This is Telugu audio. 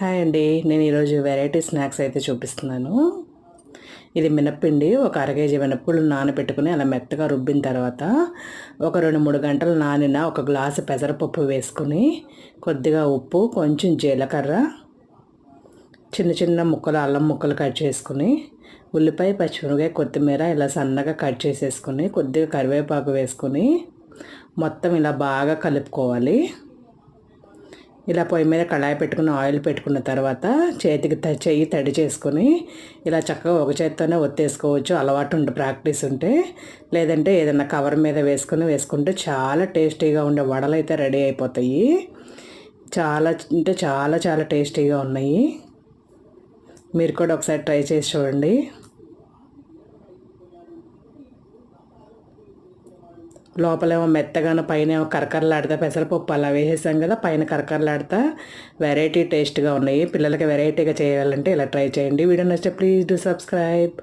హాయ్ అండి. నేను ఈరోజు వెరైటీ స్నాక్స్ అయితే చూపిస్తున్నాను. ఇది మినప్పిండి ఒక అర కేజీ మినప్పులు నానబెట్టుకుని అలా మెత్తగా రుబ్బిన తర్వాత ఒక రెండు మూడు గంటలు నానిన ఒక గ్లాసు పెసరపప్పు వేసుకుని కొద్దిగా ఉప్పు కొంచెం జీలకర్ర చిన్న చిన్న ముక్కలు అల్లం ముక్కలు కట్ చేసుకుని ఉల్లిపాయ పచ్చిమిరకాయ కొత్తిమీర ఇలా సన్నగా కట్ చేసేసుకుని కొద్దిగా కరివేపాకు వేసుకుని మొత్తం ఇలా బాగా కలుపుకోవాలి. ఇలా పొయ్యి మీద కళాయి పెట్టుకుని ఆయిల్ పెట్టుకున్న తర్వాత చేతికి త చెయ్యి తడి చేసుకొని ఇలా చక్కగా ఒక చేత్తోనే ఒత్తేసుకోవచ్చు. అలవాటు ఉంటే ప్రాక్టీస్ ఉంటే. లేదంటే ఏదైనా కవర్ మీద వేసుకుని వేసుకుంటే చాలా టేస్టీగా ఉండే వడలు అయితే రెడీ అయిపోతాయి. చాలా అంటే చాలా చాలా టేస్టీగా ఉన్నాయి. మీరు కూడా ఒకసారి ట్రై చేసి చూడండి. లోపలేమో మెత్తగాను పైన ఏమో కరకరలాడితే పెసరపప్పు అలా వేసేసాం కదా పైన కరకరలాడితే. వెరైటీ టేస్ట్గా ఉన్నాయి. పిల్లలకి వెరైటీగా చేయాలంటే ఇలా ట్రై చేయండి. వీడియో నచ్చితే ప్లీజ్ డూ సబ్స్క్రైబ్